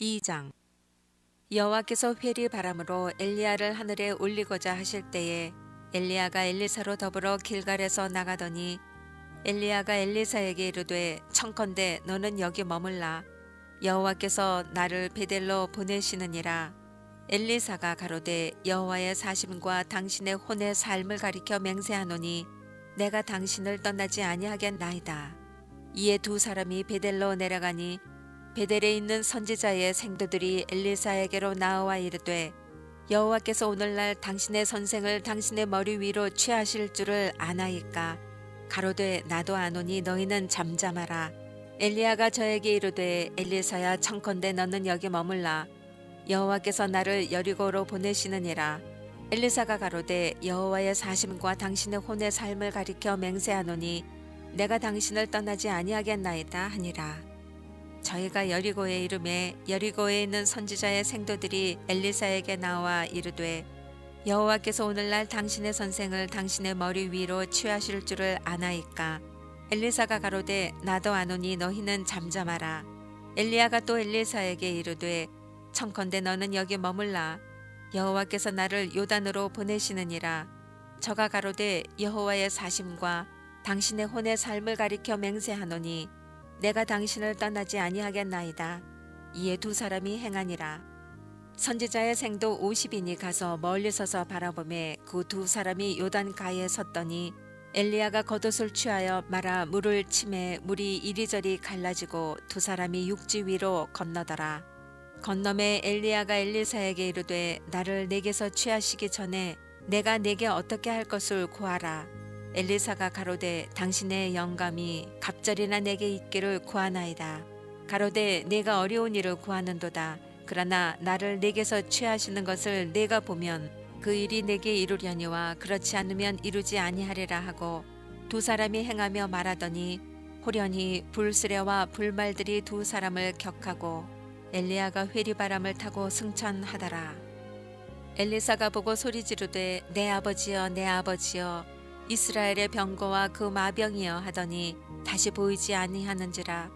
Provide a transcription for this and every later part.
2장. 여호와께서 회리 바람으로 엘리야를 하늘에 올리고자 하실 때에 엘리야가 엘리사로 더불어 길갈에서 나가더니 엘리야가 엘리사에게 이르되 청컨대 너는 여기 머물라. 여호와께서 나를 베델로 보내시느니라. 엘리사가 가로되 여호와의 사심과 당신의 혼의 삶을 가리켜 맹세하노니 내가 당신을 떠나지 아니하겠나이다. 이에 두 사람이 베델로 내려가니 베델에 있는 선지자의 생도들이 엘리사에게로 나와 이르되 여호와께서 오늘날 당신의 선생을 당신의 머리 위로 취하실 줄을 아나이까? 가로되 나도 아노니 너희는 잠잠하라. 엘리야가 저에게 이르되 엘리사야 청컨대 너는 여기 머물라. 여호와께서 나를 여리고로 보내시느니라. 엘리사가 가로되 여호와의 사심과 당신의 혼의 삶을 가리켜 맹세하노니 내가 당신을 떠나지 아니하겠나이다 하니라 저희가 여리고에 이름에 여리고에 있는 선지자의 생도들이 엘리사에게 나와 이르되 여호와께서 오늘날 당신의 선생을 당신의 머리 위로 취하실 줄을 아나이까? 엘리사가 가로되 나도 아노니 너희는 잠잠하라. 엘리야가 또 엘리사에게 이르되 청컨대 너는 여기 머물라. 여호와께서 나를 요단으로 보내시느니라. 저가 가로되 여호와의 사심과 당신의 혼의 삶을 가리켜 맹세하노니 내가 당신을 떠나지 아니하겠나이다. 이에 두 사람이 행하니라. 선지자의 생도 50인이 가서 멀리 서서 바라보매 그 두 사람이 요단 가에 섰더니 엘리야가 겉옷을 취하여 말아 물을 치매 물이 이리저리 갈라지고 두 사람이 육지 위로 건너더라. 건너매 엘리야가 엘리사에게 이르되 나를 내게서 취하시기 전에 내가 내게 어떻게 할 것을 구하라. 엘리사가 가로되 당신의 영감이 갑절이나 내게 있기를 구하나이다. 가로되 내가 어려운 일을 구하는도다. 그러나 나를 내게서 취하시는 것을 내가 보면 그 일이 내게 이루려니와 그렇지 않으면 이루지 아니하리라 하고 두 사람이 행하며 말하더니 호련히 불수레와 불말들이 두 사람을 격하고 엘리야가 회리바람을 타고 승천하더라. 엘리사가 보고 소리 지르되 내 아버지여 내 아버지여 이스라엘의 병거와 그 마병이여 하더니 다시 보이지 아니하는지라.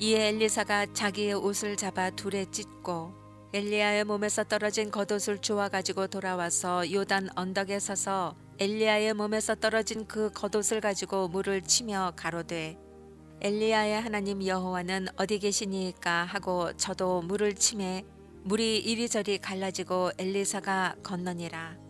이에 엘리사가 자기의 옷을 잡아 둘에 찢고 엘리야의 몸에서 떨어진 겉옷을 주워 가지고 돌아와서 요단 언덕에 서서 엘리야의 몸에서 떨어진 그 겉옷을 가지고 물을 치며 가로되 엘리야의 하나님 여호와는 어디 계시니까 하고 저도 물을 치매 물이 이리저리 갈라지고 엘리사가 건너니라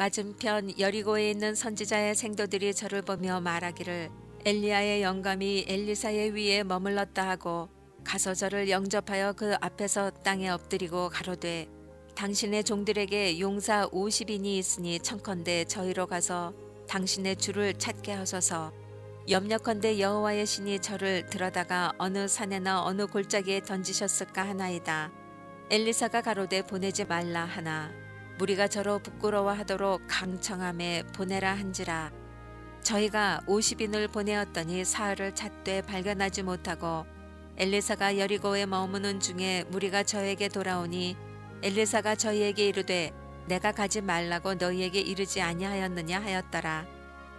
맞은편 여리고에 있는 선지자의 생도들이 저를 보며 말하기를 엘리야의 영감이 엘리사의 위에 머물렀다 하고 가서 저를 영접하여 그 앞에서 땅에 엎드리고 가로되 당신의 종들에게 용사 50인이 있으니 청컨대 저희로 가서 당신의 주를 찾게 하소서. 염려컨대 여호와의 신이 저를 들어다가 어느 산에나 어느 골짜기에 던지셨을까 하나이다. 엘리사가 가로되 보내지 말라 하나 무리가 저로 부끄러워하도록 강청함에 보내라 한지라. 저희가 50인을 보내었더니 사흘을 찾되 발견하지 못하고 엘리사가 여리고에 머무는 중에 무리가 저에게 돌아오니 엘리사가 저희에게 이르되 내가 가지 말라고 너희에게 이르지 아니하였느냐 하였더라.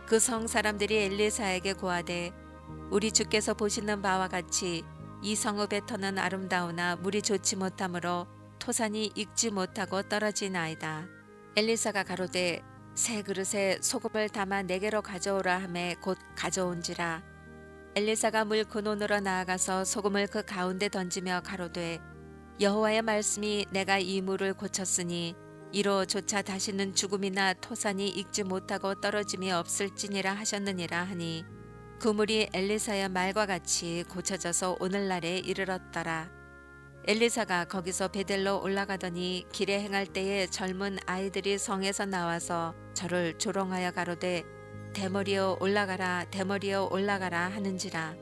그 성 사람들이 엘리사에게 고하되 우리 주께서 보시는 바와 같이 이 성읍의 터는 아름다우나 물이 좋지 못하므로 토산이 익지 못하고 떨어지나이다. 엘리사가 가로되 새 그릇에 소금을 담아 내게로 가져오라 하매 곧 가져온지라. 엘리사가 물 근원으로 나아가서 소금을 그 가운데 던지며 가로되 여호와의 말씀이 내가 이 물을 고쳤으니 이로조차 다시는 죽음이나 토산이 익지 못하고 떨어짐이 없을지니라 하셨느니라 하니 그 물이 엘리사의 말과 같이 고쳐져서 오늘날에 이르렀더라. 엘리사가 거기서 베델로 올라가더니 길에 행할 때에 젊은 아이들이 성에서 나와서 저를 조롱하여 가로되 대머리여 올라가라 대머리여 올라가라 하는지라.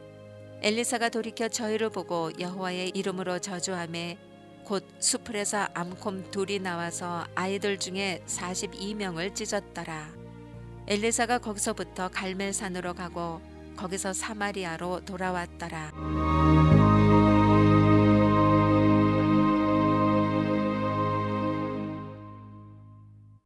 엘리사가 돌이켜 저희를 보고 여호와의 이름으로 저주하매 곧 수풀에서 암콤 둘이 나와서 아이들 중에 42명을 찢었더라. 엘리사가 거기서부터 갈멜산으로 가고 거기서 사마리아로 돌아왔더라